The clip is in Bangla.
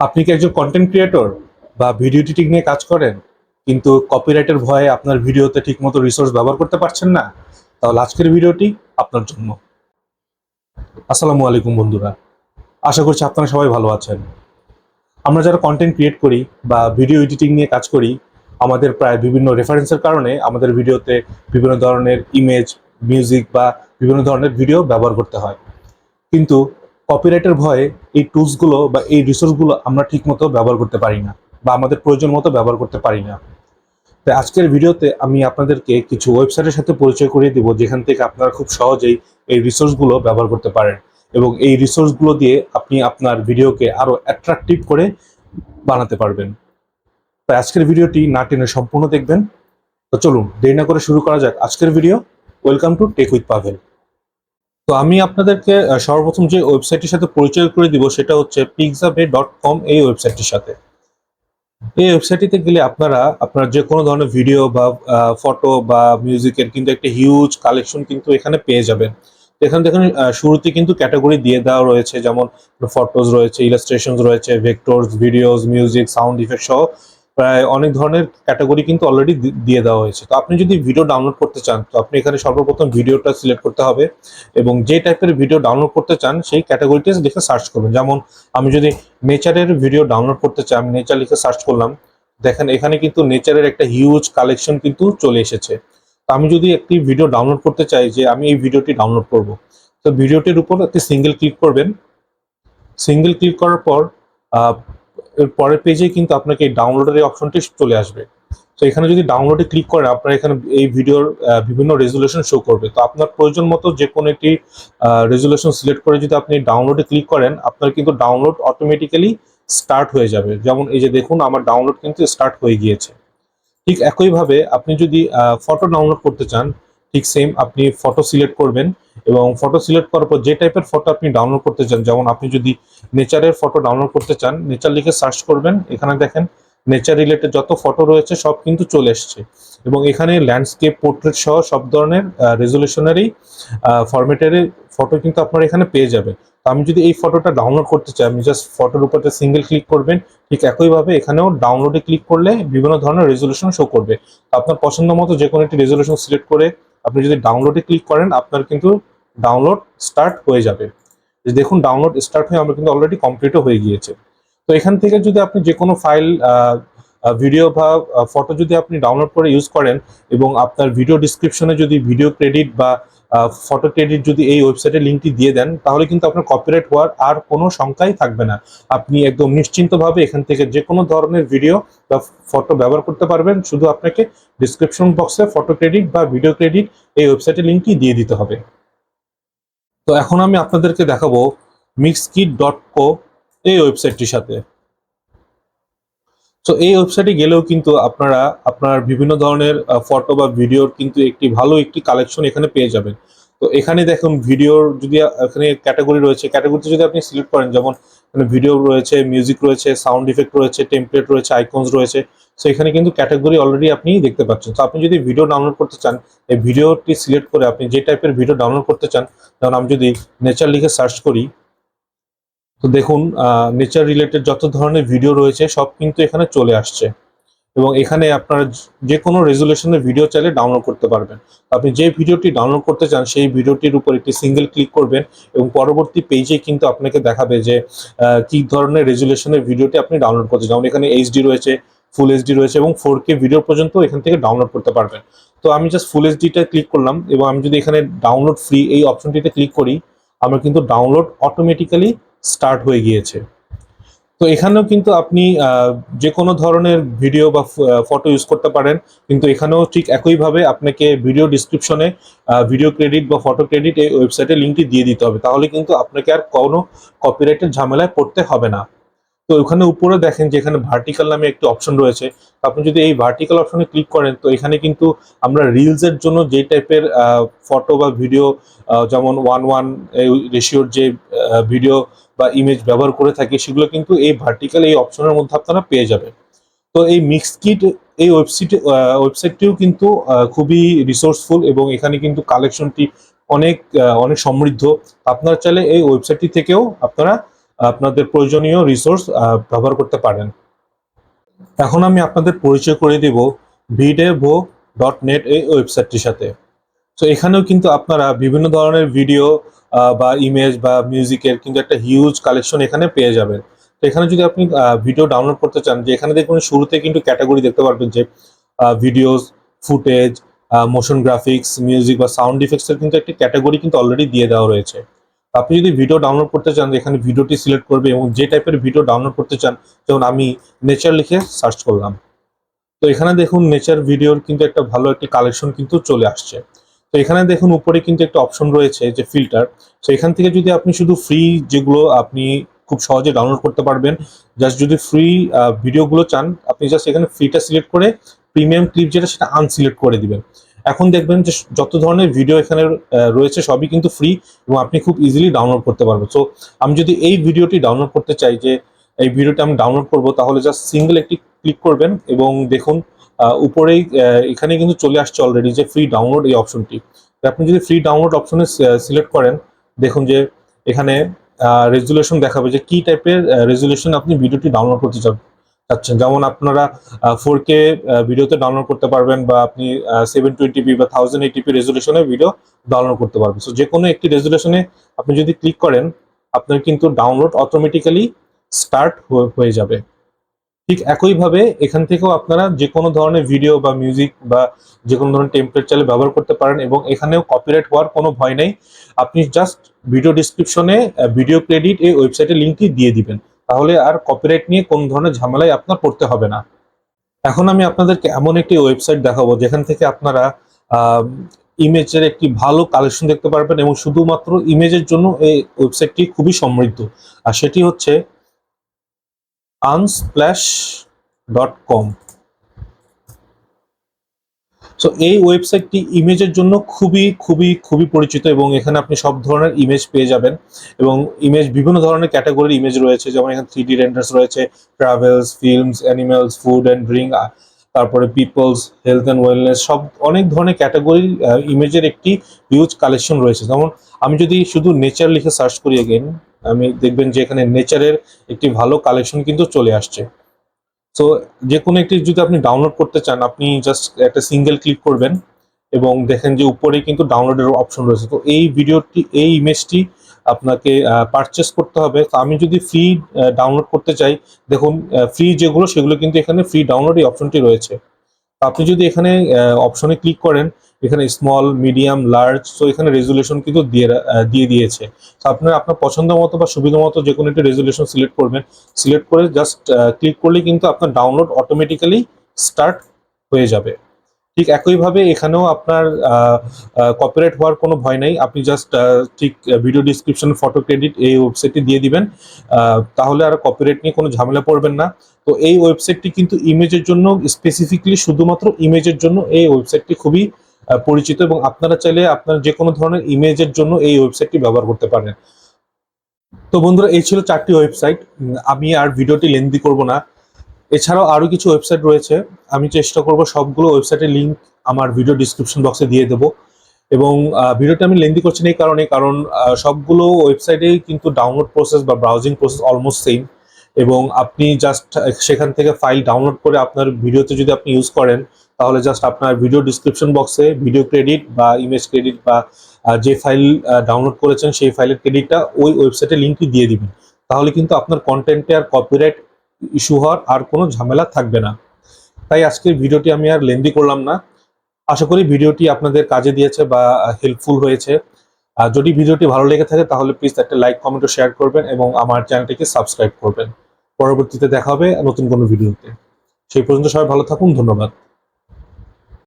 আপনি কি একজন কন্টেন্ট ক্রিয়েটর বা ভিডিও এডিটিং নিয়ে কাজ করেন? কিন্তু কপিরাইটের ভয়ে আপনার ভিডিওতে ঠিকমতো রিসোর্স ব্যবহার করতে পারছেন না, তাহলে আজকের ভিডিওটি আপনার জন্য। আসসালামু আলাইকুম বন্ধুরা, আশা করছি আপনারা সবাই ভালো আছেন। আমরা যারা কন্টেন্ট ক্রিয়েট করি বা ভিডিও এডিটিং নিয়ে কাজ করি, আমাদের প্রায় বিভিন্ন রেফারেন্সের কারণে আমাদের ভিডিওতে বিভিন্ন ধরনের ইমেজ মিউজিক বা বিভিন্ন ধরনের ভিডিও ব্যবহার করতে হয়। কিন্তু কপিরাইটের ভয়ে এই টুলসগুলো বা এই রিসোর্সগুলো আমরা ঠিকমতো ব্যবহার করতে পারি না বা আমাদের প্রয়োজন মতো ব্যবহার করতে পারি না। তাই আজকের ভিডিওতে আমি আপনাদেরকে কিছু ওয়েবসাইটের সাথে পরিচয় করিয়ে দিব যেখান থেকে আপনারা খুব সহজেই এই রিসোর্সগুলো ব্যবহার করতে পারেন এবং এই রিসোর্সগুলো দিয়ে আপনি আপনার ভিডিওকে আরও অ্যাট্রাকটিভ করে বানাতে পারবেন। তাই আজকের ভিডিওটি না টেনে সম্পূর্ণ দেখবেন। তো চলুন, দেরি না করে শুরু করা যাক। আজকের video welcome to tech with Pavel তো আমি আপনাদেরকে সর্বপ্রথম যে ওয়েবসাইটটির সাথে পরিচয় করে দিব সেটা হচ্ছে পিকজাবে ডট কম এই ওয়েবসাইটটির সাথে। এই ওয়েবসাইটটিতে গেলে আপনারা, আপনার যে কোনো ধরনের ভিডিও বা ফটো বা মিউজিকের কিন্তু একটা হিউজ কালেকশন কিন্তু এখানে পেয়ে যাবেন। এখানে দেখুন শুরুতে কিন্তু ক্যাটাগরি দিয়ে দেওয়া রয়েছে, যেমন ফটোজ রয়েছে ইলাস্ট্রেশন রয়েছে vectors videos music sound effect সহ প্রায় অনেক ধরনের ক্যাটাগরি কিন্তু অলরেডি দিয়ে দেওয়া হয়েছে। তো আপনি যদি ভিডিও ডাউনলোড করতে চান, তো আপনি এখানে সর্বপ্রথম ভিডিওটা সিলেক্ট করতে হবে এবং যে টাইপের ভিডিও ডাউনলোড করতে চান, সেই ক্যাটাগরিতে লিখে সার্চ করবেন। যেমন আমি যদি নেচারের ভিডিও ডাউনলোড করতে চাই, আমি নেচার লিখে সার্চ করলাম, দেখেন এখানে কিন্তু নেচারের একটা হিউজ কালেকশন কিন্তু চলে এসেছে। তো আমি যদি একটি ভিডিও ডাউনলোড করতে চাই যে আমি এই ভিডিওটি ডাউনলোড করব, তো ভিডিওটির উপর একটি সিঙ্গেল ক্লিক করবেন। সিঙ্গেল ক্লিক করার পর এর পরের পেজে কিন্তু আপনাকে এই ডাউনলোডের এই অপশনটি চলে আসবে। তো এখানে যদি ডাউনলোডে ক্লিক করেন, আপনার এখানে এই ভিডিওর বিভিন্ন রেজুলেশন শো করবে। তো আপনার প্রয়োজন মতো যে কোনো একটি রেজুলেশন সিলেক্ট করে যদি আপনি ডাউনলোডে ক্লিক করেন, আপনার কিন্তু ডাউনলোড অটোমেটিক্যালি স্টার্ট হয়ে যাবে। যেমন এই যে দেখুন, আমার ডাউনলোড কিন্তু স্টার্ট হয়ে গিয়েছে। ঠিক একইভাবে আপনি যদি ফটো ডাউনলোড করতে চান ঠিক সেম আপনি ফটো সিলেক্ট করবেন এবং ফটো সিলেক্ট করার পর যে টাইপের ফটো আপনি ডাউনলোড করতে চান, যেমন আপনি যদি নেচারের ফটো ডাউনলোড করতে চান নেচার লিখে সার্চ করবেন, এখানে দেখেন নেচার রিলেটেড যত ফটো রয়েছে সব কিন্তু চলে এসছে। এবং এখানে ল্যান্ডস্কেপ পোর্ট্রেট সহ সব ধরনের রেজলিউশনারি ফরম্যাটের ফটো কিন্তু আপনারা এখানে পেয়ে যাবেন তো আমি যদি এই ফটোটা ডাউনলোড করতে চাই, আমি জাস্ট ফটোর উপরে সিঙ্গেল ক্লিক করবেন, ঠিক একইভাবে এখানেও ডাউনলোডে ক্লিক করলে বিভিন্ন ধরনের রেজলিউশন শো করবে। আপনার পছন্দ মতো যে কোনো একটি রেজলিউশন সিলেক্ট করে আপনি যদি ডাউনলোডে ক্লিক করেন, আপনার কিন্তু ডাউনলোড স্টার্ট হয়ে যাবে। দেখুন ডাউনলোড স্টার্ট হয়ে আমরা কিন্তু অলরেডি কমপ্লিটও হয়ে গিয়েছে। তো এখান থেকে যদি আপনি যে কোনো ফাইল ভিডিও বা ফটো যদি আপনি ডাউনলোড করে ইউজ করেন এবং আপনার ভিডিও ডিসক্রিপশনে যদি ভিডিও ক্রেডিট বা ফটো ক্রেডিট যদি এই ওয়েবসাইটের লিঙ্কটি দিয়ে দেন, তাহলে কিন্তু আপনার কপিরাইট হওয়ার আর কোনো শঙ্কাই থাকবে না। আপনি একদম নিশ্চিন্তভাবে এখান থেকে যে কোনো ধরনের ভিডিও বা ফটো ব্যবহার করতে পারবেন। শুধু আপনাকে ডিসক্রিপশন বক্সে ফটো ক্রেডিট বা ভিডিও ক্রেডিট এই ওয়েবসাইটের লিঙ্কটি দিয়ে দিতে হবে। তো এখন আমি আপনাদেরকে দেখাবো মিক্সকিট ডট কো এই ওয়েবসাইটটির সাথে। তো এই ওয়েবসাইটে গেলেও কিন্তু আপনারা, আপনার বিভিন্ন ধরনের ফটো বা ভিডিওর কিন্তু একটি ভালো একটি কালেকশন এখানে পেয়ে যাবেন। তো এখানে দেখুন ভিডিওর যদি এখানে ক্যাটাগরি রয়েছে ক্যাটাগরিতে যদি আপনি সিলেক্ট করেন, যেমন ভিডিও রয়েছে মিউজিক রয়েছে সাউন্ড ইফেক্ট রয়েছে টেমপ্লেট রয়েছে আইকনস রয়েছে তো এখানে কিন্তু ক্যাটাগরি অলরেডি আপনি দেখতে পাচ্ছেন। তো আপনি যদি ভিডিও ডাউনলোড করতে চান, এই ভিডিওটি সিলেক্ট করে আপনি যে টাইপের ভিডিও ডাউনলোড করতে চান, যেমন আমি যদি নেচার লিখে সার্চ করি তো দেখুন নেচার রিলেটেড যত ধরনের ভিডিও রয়েছে, সব কিন্তু এখানে চলে আসছে। এবং এখানে আপনারা যে কোনো রেজুলেশনের ভিডিও চাইলে ডাউনলোড করতে পারবেন। আপনি যে ভিডিওটি ডাউনলোড করতে চান, সেই ভিডিওটির উপর একটি সিঙ্গেল ক্লিক করবেন এবং পরবর্তী পেজে কিন্তু আপনাকে দেখাবে যে কি ধরনের রেজুলেশনের ভিডিওটি আপনি ডাউনলোড করতে যেমন এখানে এইচডি রয়েছে ফুল এইচডি রয়েছে এবং ফোর কে ভিডিও পর্যন্ত এখান থেকে ডাউনলোড করতে পারবেন। তো আমি জাস্ট ফুল এইচডিটা ক্লিক করলাম এবং আমি যদি এখানে ডাউনলোড ফ্রি এই অপশনটিতে ক্লিক করি, আমার কিন্তু ডাউনলোড অটোমেটিক্যালি স্টার্ট হয়ে গিয়েছে। তো এখানেও কিন্তু আপনি যে কোনো ধরনের ভিডিও বা ফটো ইউজ করতে পারেন। কিন্তু এখানেও ঠিক একইভাবে আপনাকে ভিডিও ডিসক্রিপশনে ভিডিও ক্রেডিট বা ফটো ক্রেডিট এই ওয়েবসাইটে লিঙ্কটি দিয়ে দিতে হবে। তাহলে কিন্তু আপনাকে আর কোনো কপিরাইটের ঝামেলায় পড়তে হবে না। তো ওখানে উপরে দেখেন যে এখানে ভার্টিক্যাল নামে একটি অপশন রয়েছে। আপনি যদি এই ভার্টিক্যাল অপশনে ক্লিক করেন, তো এখানে কিন্তু আমরা রিলসের জন্য যে টাইপের ফটো বা ভিডিও যেমন ওয়ান ওয়ান রেশিওর যে ভিডিও বা ইমেজ ব্যবহার করে থাকি, সেগুলো কিন্তু এই ভার্টিক্যাল এই অপশনের মধ্যে আপনারা পেয়ে যাবেন। তো এই মিক্স কিট এই ওয়েবসাইট ওয়েবসাইটটিও কিন্তু খুবই রিসোর্সফুল এবং এখানে কিন্তু কালেকশনটি অনেক অনেক সমৃদ্ধ। আপনারা চাইলে এই ওয়েবসাইটটি থেকেও আপনারা আপনাদের প্রয়োজনীয় রিসোর্স ব্যবহার করতে পারেন। এখন আমি আপনাদের পরিচয় করে দিব ভিডেভো ডট নেট এই ওয়েবসাইটটির সাথে। তো এখানেও কিন্তু আপনারা বিভিন্ন ধরনের ভিডিও বা ইমেজ বা মিউজিকের কিন্তু একটা হিউজ কালেকশন এখানে পেয়ে যাবেন। তো এখানে যদি আপনি ভিডিও ডাউনলোড করতে চান, যে এখানে দেখুন শুরুতে কিন্তু ক্যাটাগরি দেখতে পারবেন যে videos footage motion graphics music বা সাউন্ড ইফেক্টসের কিন্তু একটি ক্যাটাগরি কিন্তু অলরেডি দিয়ে দেওয়া রয়েছে। আপনি যদি ভিডিও ডাউনলোড করতে চান এখানে ভিডিওটি সিলেক্ট করবে এবং যে টাইপের ভিডিও ডাউনলোড করতে চান, যেমন আমি নেচার লিখে সার্চ করলাম। তো এখানে দেখুন নেচার ভিডিওর কিন্তু একটা ভালো একটি কালেকশন কিন্তু চলে আসছে। তো এখানে দেখুন, উপরে কিন্তু একটা অপশন রয়েছে যে ফিল্টার তো এখান থেকে যদি আপনি শুধু ফ্রি যেগুলো আপনি খুব সহজে ডাউনলোড করতে পারবেন জাস্ট যদি ফ্রি ভিডিওগুলো চান, আপনি জাস্ট এখানে ফ্রিটা সিলেক্ট করে প্রিমিয়াম ক্লিপ যেটা, সেটা আনসিলেক্ট করে দিবেন। এখন দেখবেন যে যত ধরনের ভিডিও এখানে রয়েছে সবই কিন্তু ফ্রি এবং আপনি খুব ইজিলি ডাউনলোড করতে পারবেন। সো আমি যদি এই ভিডিওটি ডাউনলোড করতে চাই যে, এই ভিডিওটা আমি ডাউনলোড করব, তাহলে জাস্ট সিঙ্গেল একটি ক্লিক করবেন এবং দেখুন উপরেই এখানে কিন্তু চলে আসছে অলরেডি যে ফ্রি ডাউনলোড এই অপশনটি আপনি যদি ফ্রি ডাউনলোড অপশনে সিলেক্ট করেন, দেখুন যে এখানে রেজুলেশন দেখাবে যে কি টাইপের রেজুলেশন আপনি ভিডিওটি ডাউনলোড করতে চান। চাচ্ছেন। যেমন আপনারা ফোর কে ভিডিওতে ডাউনলোড করতে পারবেন বা আপনি সেভেন টোয়েন্টি পি বা থাউজেন্ড এইটিপি রেজুলেশনে ভিডিও ডাউনলোড করতে পারবেন। সো যে কোনো একটি রেজুলেশনে আপনি যদি ক্লিক করেন, আপনার কিন্তু ডাউনলোড অটোমেটিক্যালি স্টার্ট হয়ে যাবে। ঠিক একইভাবে এখান থেকেও আপনারা যে কোনো ধরনের ভিডিও বা মিউজিক বা যে কোনো ধরনের টেম্পলেট চাইলে ব্যবহার করতে পারেন এবং এখানেও কপিরাইট হওয়ার কোনো ভয় নেই। আপনি জাস্ট ভিডিও ডিসক্রিপশনে ভিডিও ক্রেডিট এই ওয়েবসাইটের লিঙ্কটি দিয়ে দিবেন। তাহলে আর কপিরাইট নিয়ে কোন ধরনের ঝামেলায় আপনার পড়তে হবে না। এখন আমি আপনাদেরকে এমন একটি ওয়েবসাইট দেখাবো, যেখান থেকে আপনারা ইমেজের একটি ভালো কালেকশন দেখতে পারবেন এবং শুধুমাত্র ইমেজের জন্য এই ওয়েবসাইটটি খুবই সমৃদ্ধ। আর সেটি হচ্ছে আনস্প্ল্যাশ ডট কম সো এই ওয়েবসাইটটি ইমেজের জন্য খুবই খুবই খুবই পরিচিত এবং এখানে আপনি সব ধরনের ইমেজ পেয়ে যাবেন এবং ইমেজ বিভিন্ন ধরনের ক্যাটাগরির ইমেজ রয়েছে। যেমন এখানে থ্রি ডি রেন্ডার্স রয়েছে travels films animals food and drink তারপরে পিপলস হেলথ অ্যান্ড ওয়েলনেস সব অনেক ধরনের ক্যাটাগরির ইমেজের একটি হিউজ কালেকশন রয়েছে। যেমন আমি যদি শুধু নেচার লিখে সার্চ করি এগেন আমি দেখবেন যে এখানে নেচারের একটি ভালো কালেকশন কিন্তু চলে আসছে। সো যে কোনো একটি যদি আপনি ডাউনলোড করতে চান, আপনি জাস্ট একটা সিঙ্গেল ক্লিক করবেন এবং দেখেন যে উপরে কিন্তু ডাউনলোডের অপশন রয়েছে। তো এই ভিডিওটি, এই ইমেজটি আপনাকে পারচেস করতে হবে। তো আমি যদি ফ্রি ডাউনলোড করতে চাই, দেখুন ফ্রি যেগুলো, সেগুলো কিন্তু এখানে ফ্রি ডাউনলোড এই অপশনটি রয়েছে। আপনি যদি এখানে অপশনে ক্লিক করেন এখানে স্মল মিডিয়াম লার্জ তো এখানে রেজুলেশন কিন্তু দিয়ে দিয়ে দিয়েছে। তো আপনার আপনার পছন্দ মতো বা সুবিধা মতো যে কোনো একটি রেজুলেশন সিলেক্ট করবেন। সিলেক্ট করে জাস্ট ক্লিক করলে কিন্তু আপনার ডাউনলোড অটোমেটিক্যালি স্টার্ট হয়ে যাবে। ঠিক একইভাবে এখানেও আপনার কপিরাইট হওয়ার কোনো ভয় নেই। আপনি জাস্ট ঠিক ভিডিও ডিসক্রিপশন ফটো ক্রেডিট এই ওয়েবসাইটটি দিয়ে দিবেন। তাহলে আর কপিরাইট নিয়ে কোনো ঝামেলা পড়বেন না। তো এই ওয়েবসাইটটি কিন্তু ইমেজের জন্য স্পেসিফিকলি শুধুমাত্র ইমেজের জন্য এই ওয়েবসাইটটি খুবই পরিচিত এবং আপনারা চাইলে আপনার যে কোনো ধরনের ইমেজের জন্য এই ওয়েবসাইটটি ব্যবহার করতে পারেন। তো বন্ধুরা, এই ছিল চারটি ওয়েবসাইট আমি আর ভিডিওটি লেন্দি করব না। এছাড়াও আরও কিছু ওয়েবসাইট রয়েছে। আমি চেষ্টা করব সবগুলো ওয়েবসাইটের লিঙ্ক আমার ভিডিও ডিসক্রিপশন বক্সে দিয়ে দেবো। এবং ভিডিওটা আমি লেন্দি করছি না এই কারণে, কারণ সবগুলো ওয়েবসাইটেই কিন্তু ডাউনলোড প্রসেস বা ব্রাউজিং প্রসেস অলমোস্ট সেম এবং আপনি জাস্ট সেখান থেকে ফাইল ডাউনলোড করে আপনার ভিডিওতে যদি আপনি ইউজ করেন তাহলে জাস্ট আপনার ভিডিও ডিসক্রিপশন বক্সে ভিডিও ক্রেডিট বা ইমেজ ক্রেডিট বা যে ফাইল ডাউনলোড করেছেন সেই ফাইলের ক্রেডিটটা ওই ওয়েবসাইটে লিঙ্কটি দিয়ে দিবেন। তাহলে কিন্তু আপনার কন্টেন্টে আর কপিরাইট ইস্যু হওয়ার আর কোনো ঝামেলা থাকবে না। তাই আজকের ভিডিওটি আমি আর লেন্দি করলাম না। আশা করি ভিডিওটি আপনাদের কাজে দিয়েছে বা হেল্পফুল হয়েছে। আর যদি ভিডিওটি ভালো লেগে থাকে তাহলে প্লিজ একটা লাইক কমেন্ট ও শেয়ার করবেন এবং আমার চ্যানেলটিকে সাবস্ক্রাইব করবেন। পরবর্তীতে দেখা হবে নতুন কোনো ভিডিওতে সেই পর্যন্ত সবাই ভালো থাকুন, ধন্যবাদ।